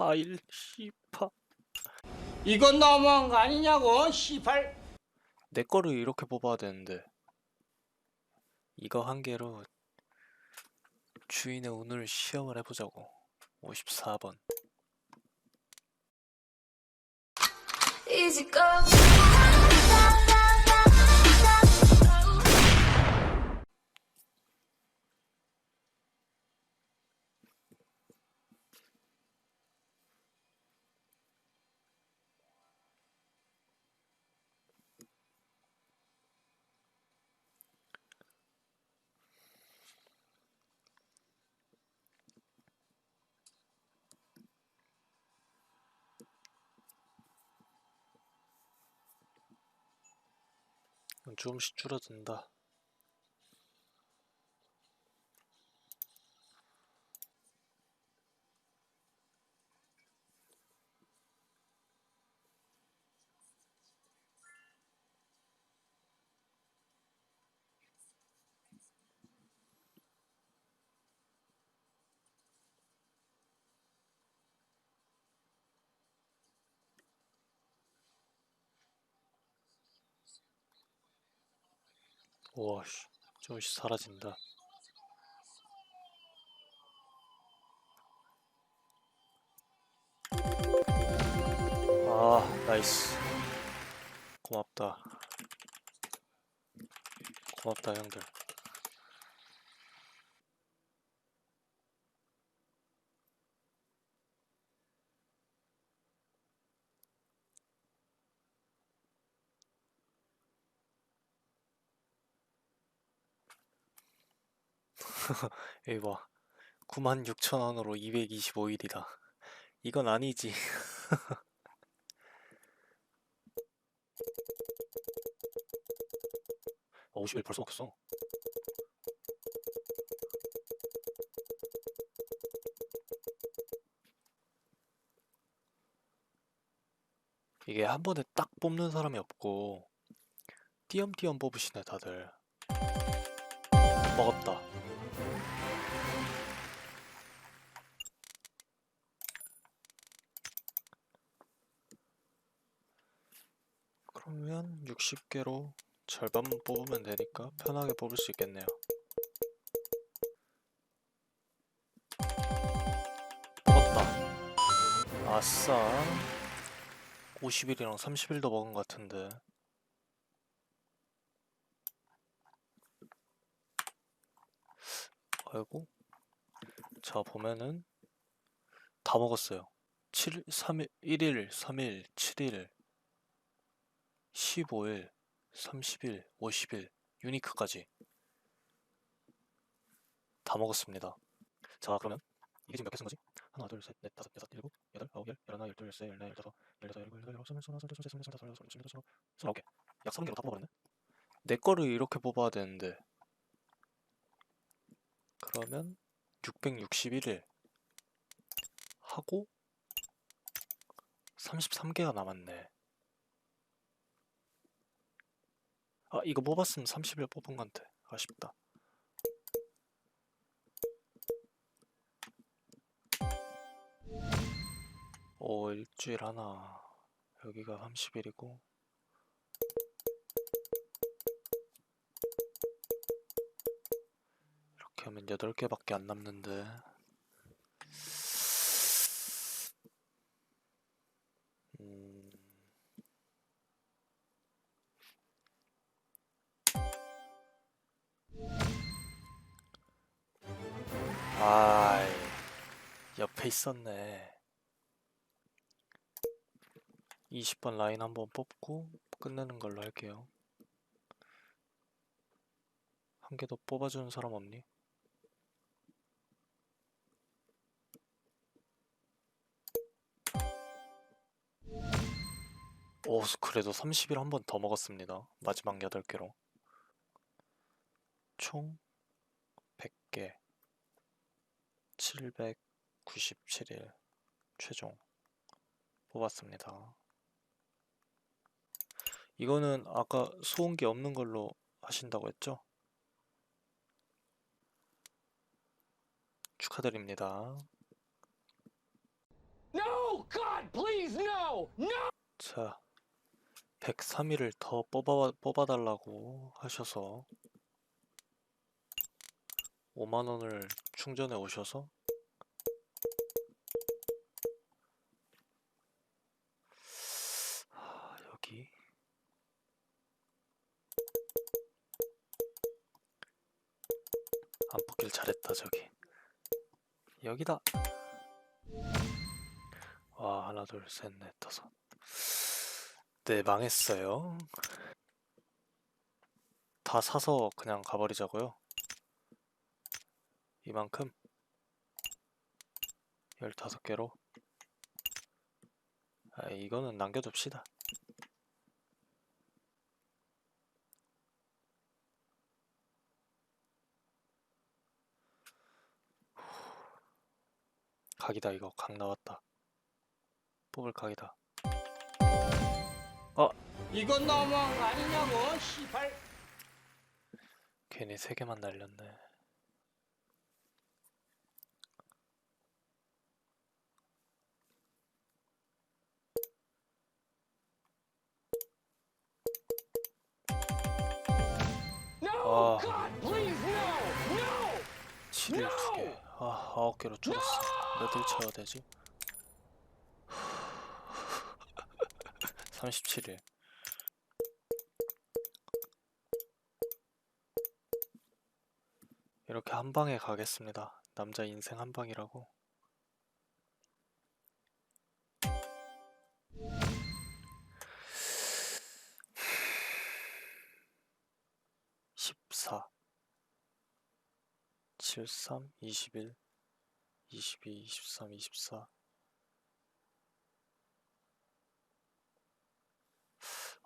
4일 씨파. 이건 너무한 거 아니냐고 시팔. 내 거를 이렇게 뽑아야 되는데. 이거 한 개로 주인의 운을 시험을 해보자고. 54번 조금씩 줄어든다 와씨. 조금씩 사라진다. 아 나이스. 고맙다. 고맙다 형들 여기 봐 96,000원으로 225일이다. 이건 아니지. 어, 50일 벌써 먹혔어. 이게 한 번에 딱 뽑는 사람이 없고 띄엄띄엄 뽑으시네 다들. 먹었다 그러면 60개로 절반 뽑으면 되니까 편하게 뽑을 수 있겠네요. 뽑았다. 아싸. 50일이랑 30일도 먹은 것 같은데. 아이고. 자, 보면은 다 먹었어요. 7일, 3일, 1일, 3일, 7일, 15일, 30일, 50일, 유니크까지 다 먹었습니다. 자, 그러면 이게 지금 몇개 쓴 거지? 하나, 둘, 셋, 넷, 다섯, 여섯, 일곱, 여덟, 아홉, 열, 열하나, 열둘, 열세, 열네, 열다섯, 열여섯, 열일곱, 열여덟, 열아홉, 스물, 스물하나, 스물둘, 스물셋, 스물넷, 스물다섯, 스물여섯, 스물일곱, 스물여덟, 스물아홉 개. 약 30개로 다 뽑아버렸네? 내 거를 이렇게 뽑아야 되는데 그러면 661일 하고 33개가 남았네. 아, 이거 뽑았으면 30일 뽑은 건데. 아쉽다. 오, 일주일 하나. 여기가 30일이고. 하면 8개밖에 안 남는데. 음. 아이, 옆에 있었네. 20번 라인 한번 뽑고 끝내는 걸로 할게요. 한 개 더 뽑아주는 사람 없니? 오, 그래도 30일 한 번 더 먹었습니다. 마지막 8개로. 총 100개. 797일 최종 뽑았습니다. 이거는 아까 소음기 없는 걸로 하신다고 했죠? 축하드립니다. No God, please, no, no. 자, 103일을 더 뽑아, 뽑아달라고 하셔서 5만원을 충전해 오셔서 하, 여기. 안 뽑길 잘했다 저기. 여기다. 와 하나 둘 셋 넷 다섯 네, 망했어요. 다 사서 그냥 가버리자고요. 이만큼 15개로 아, 이거는 남겨둡시다. 각이다 이거 각 나왔다. 뽑을 각이다. 이건 너무한 거 아니냐고, 시발. 괜히 세 개만 날렸네. No, 아. God, please, no, no. 7일 두 개. 아, 아홉 개로 줄었어. 몇일 쳐야 되지? 37일. 이렇게 한 방에 가겠습니다. 남자 인생 한 방이라고. 십사, 칠삼, 이십일, 이십이, 이십삼, 이십사.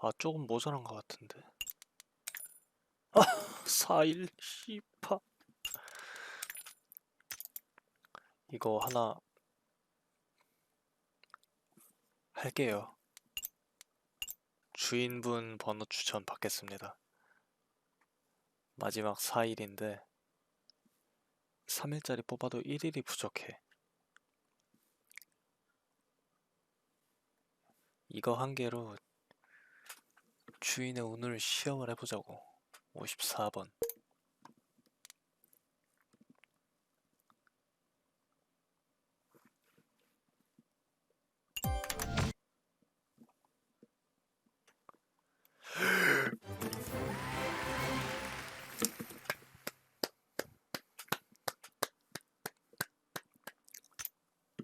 아, 조금 모자란 것 같은데. 아, 4일, 씨파. 이거 하나 할게요. 주인분 번호 추천 받겠습니다. 마지막 4일인데 3일짜리 뽑아도 1일이 부족해. 이거 한 개로 주인의 운을 시험을 해보자고. 54번.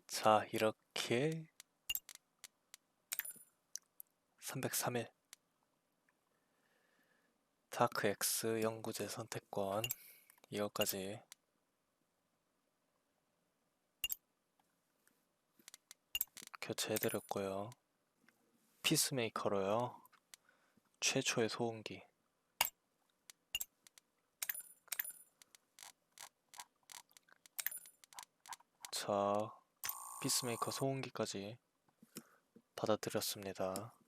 자, 이렇게 303일 다크 X 연구제 선택권 이거까지 교체해드렸고요. 피스메이커로요. 최초의 소음기. 자, 피스메이커 소음기까지 받아들였습니다.